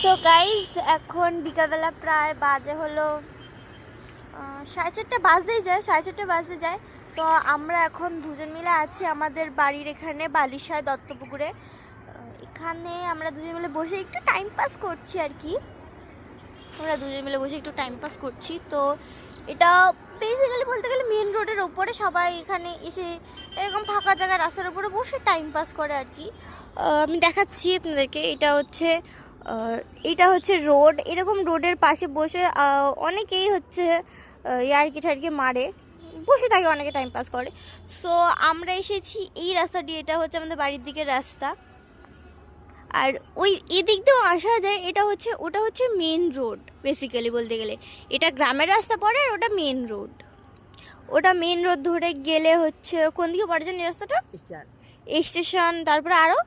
So guys এখন বিকালবেলা প্রায় বাজে হলো সাড়ে চারটে বাজতেই যায়, সাড়ে চারটে বাজতে যায়। তো আমরা এখন দুজন মিলে আছি আমাদের বাড়ির এখানে বালিশায় দত্তপুকুরে। এখানে আমরা দুজন মিলে বসে একটু টাইম পাস করছি আর কি। আমরা দুজন মিলে বসে একটু টাইম পাস করছি। তো এটা বেসিক্যালি বলতে গেলে মেন রোডের ওপরে সবাই এখানে এসে এরকম ফাঁকা জায়গা রাস্তার উপরে বসে টাইম পাস করে আর কি। আমি দেখাচ্ছি আপনাদেরকে। এটা হচ্ছে এটা হচ্ছে রোড। এরকম রোডের পাশে বসে অনেকেই হচ্ছে ইয়ার্কি টার্কি মারে। বসে থাকে অনেকে টাইম পাস করে। সো আমরা এসেছি এই রাস্তা দিয়ে এটা হচ্ছে আমাদের বাড়ির দিকের রাস্তা। আর ওই এদিক দিয়েও আসা যায় এটা হচ্ছে ওটা হচ্ছে মেন রোড বেসিক্যালি বলতে গেলে। এটা গ্রামের রাস্তা পড়ে আর ওটা মেন রোড ওটা মেন রোড ধরে গেলে হচ্ছে কোন দিকে পড়ে যান এই রাস্তাটা স্টেশন তারপরে আরও